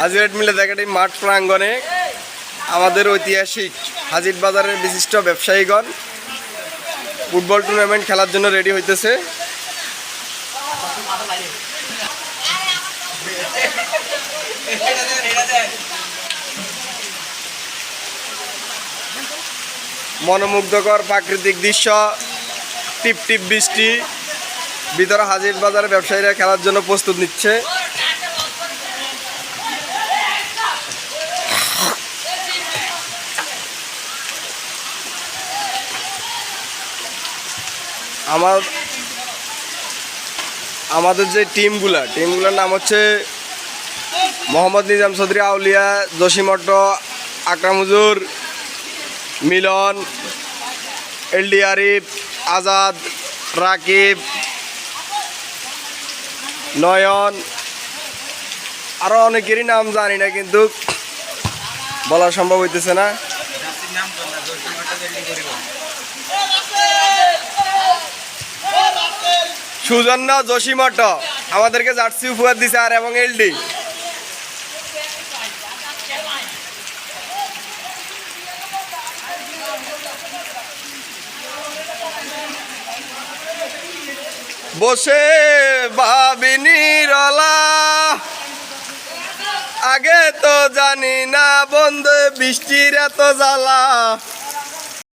হাজিরাট মিলে একাডেমি মাঠ প্রাঙ্গণে আমাদের ঐতিহাসিক হাজির বাজারের বিশিষ্ট ব্যবসায়ীগণ ফুটবল টুর্নামেন্ট খেলার জন্য রেডি হইতেছে। মনোমুগ্ধকর প্রাকৃতিক দৃশ্য টিপ টিপ বৃষ্টি, ভিতরে হাজির বাজারে ব্যবসায়ীরা খেলার জন্য প্রস্তুত নিচ্ছে। আমার, আমাদের যে টিমগুলা, টিমগুলোর নাম হচ্ছে মোহাম্মদ নিজাম চৌধুরী আউলিয়া জসিমট্ট আকরামুজুর মিলন এলডি আরিফ, আজাদ, রাকিব, নয়ন আরও অনেকেরই নাম জানি না কিন্তু বলা সম্ভব হইতেছে না। সুজন্য জসিমট আমাদেরকে জার্সি উপহার দিছে আর এবং এলডি। বসে ভাবিনি রলা আগে তো জানি না বন্ধু, বৃষ্টির এত জ্বালা।